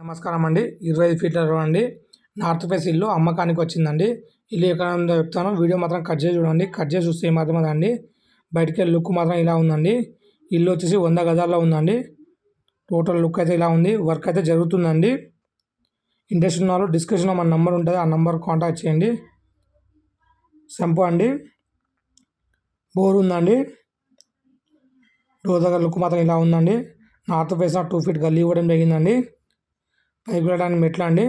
నమస్కారం అండి ఇరవై ఐదు ఫీట్ల అండి. నార్త్ ఫేస్ ఇల్లు అమ్మకానికి వచ్చిందండి. ఇల్లు ఎక్కడ ఉందో చెప్తాను. వీడియో మాత్రం కట్ చేసి చూడండి. కట్ చేసి చూస్తే మాత్రం అండి బయటికి లుక్ మాత్రం ఇలా ఉందండి. ఇల్లు వచ్చేసి వంద గజాల్లో ఉందండి. టోటల్ లుక్ అయితే ఇలా ఉంది. వర్క్ అయితే జరుగుతుందండి. ఇంట్రెస్ట్ ఉన్న వాళ్ళు డిస్క్రిప్షన్లో మన నెంబర్ ఉంటుంది. ఆ నెంబర్ కాంటాక్ట్ చేయండి. సంపు అండి. బోర్ ఉందండి. డోర్ దగ్గర లుక్ మాత్రం ఇలా ఉందండి. నార్త్ ఫేస్ టూ ఫీట్ గల్లీ ఇవ్వడం జరిగిందండి. పైకి వెళ్ళడానికి మెట్ల అండి.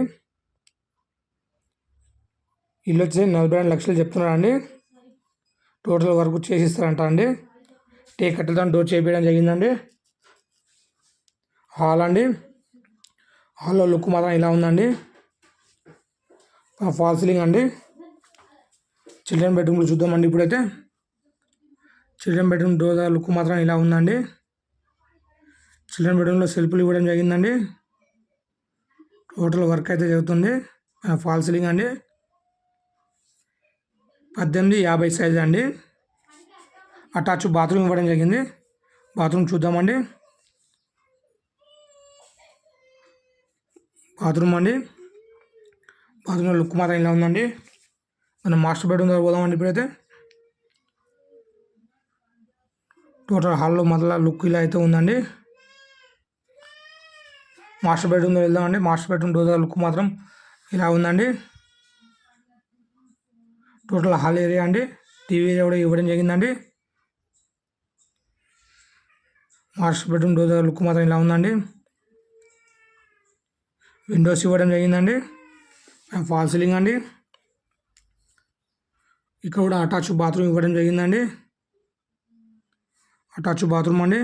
ఇల్లు వచ్చి నలభై రెండు లక్షలు చెప్తున్నారండి. టోటల్ వర్క్ చేసి ఇస్తారంట అండి. టే కట్టెలతో డోర్ చేపించడం జరిగిందండి. హాల్ అండి. హాల్లో లుక్ మాత్రం ఇలా ఉందండి. ఫాల్ సీలింగ్ అండి. చిల్డ్రన్ బెడ్రూమ్లో చూద్దామండి ఇప్పుడైతే. చిల్డ్రన్ బెడ్రూమ్ డోర్ లుక్ మాత్రం ఇలా ఉందండి. చిల్డ్రన్ బెడ్రూమ్లో సెల్ఫ్లు ఇవ్వడం జరిగిందండి. టోటల్ వర్క్ అయితే జరుగుతుంది. ఫాల్ సీలింగ్ అండి. పద్దెనిమిది యాభై సైజ్ అండి. అటాచ్ బాత్రూమ్ ఇవ్వడం జరిగింది. బాత్రూమ్ చూద్దామండి. బాత్రూమ్ అండి. బాత్రూమ్లో లుక్ మాత్రం ఇలా ఉందండి. మనం మాస్టర్ బెడ్రూమ్ దగ్గర పోదామండి ఇప్పుడైతే. టోటల్ హాల్లో మొదల లుక్ ఇలా అయితే ఉందండి. మాస్టర్ బెడ్రూమ్లో వెళ్దామండి. మాస్టర్ బెడ్రూమ్ టోటల్ లుక్ మాత్రం ఇలా ఉందండి. టోటల్ హాల్ ఏరియా అండి. టీవీ ఏరియా కూడా ఇవ్వడం జరిగిందండి. మాస్టర్ బెడ్రూమ్ టోటల్ లుక్ మాత్రం ఇలా ఉందండి. విండోస్ ఇవ్వడం జరిగిందండి. ఫాల్ సీలింగ్ అండి. ఇక్కడ కూడా అటాచ్ బాత్రూమ్ ఇవ్వడం జరిగిందండి. అటాచ్ బాత్రూమ్ అండి.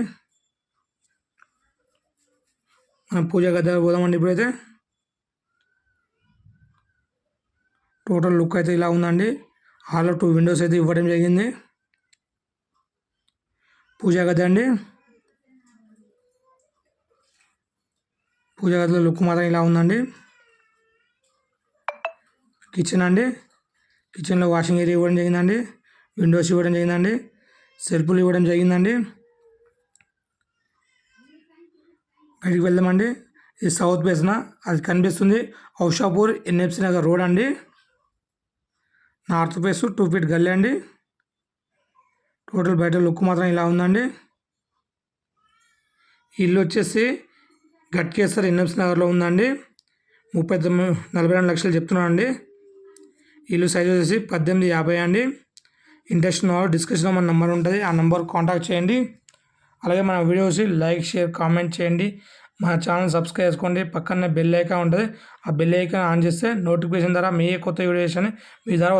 మనం పూజ గది పోదామండి ఇప్పుడైతే. టోటల్ లుక్ అయితే ఇలా ఉందండి. హాల్లో టూ విండోస్ అయితే ఇవ్వడం జరిగింది. పూజా గది అండి. పూజా గదిలో లుక్ మాత్రం ఇలా ఉందండి. కిచెన్ అండి. కిచెన్లో వాషింగ్ ఏరియా ఇవ్వడం జరిగిందండి. విండోస్ ఇవ్వడం జరిగిందండి. సెల్ఫ్లు ఇవ్వడం జరిగిందండి. బయటికి వెళ్దామండి. ఇది సౌత్ బేస్న అది కనిపిస్తుంది. ఔషాపూర్ ఎన్ఎఫ్సి నగర్ రోడ్ అండి. నార్త్ ఫేస్ టూ ఫీట్ గల్లీ అండి. టోటల్ బయట లుక్ మాత్రం ఇలా ఉందండి. ఇల్లు వచ్చేసి గట్కేశ్వర్ ఎన్ఎంసి నగర్లో ఉందండి. ముప్పై తొమ్మిది నలభై రెండు లక్షలు చెప్తున్నాను అండి ఇల్లు సైజ్ వచ్చేసి పద్దెనిమిది యాభై అండి. ఇంట్రెస్ట్ ఉన్న డిస్క్రిప్షన్లో మన నెంబర్ ఉంటుంది. ఆ నెంబర్ కాంటాక్ట్ చేయండి. అలాగే మన వీడియోస్ లైక్ షేర్ కామెంట్ చేయండి. మన ఛానల్ సబ్స్క్రైబ్ చేసుకోండి. పక్కనే బెల్ ఐకాన్ ఉంటుంది. ఆ బెల్ ఐకాన్ ఆన్ చేస్తే నోటిఫికేషన్ ద్వారా మీ కొత్త వీడియోస్ అని మీ ద్వారా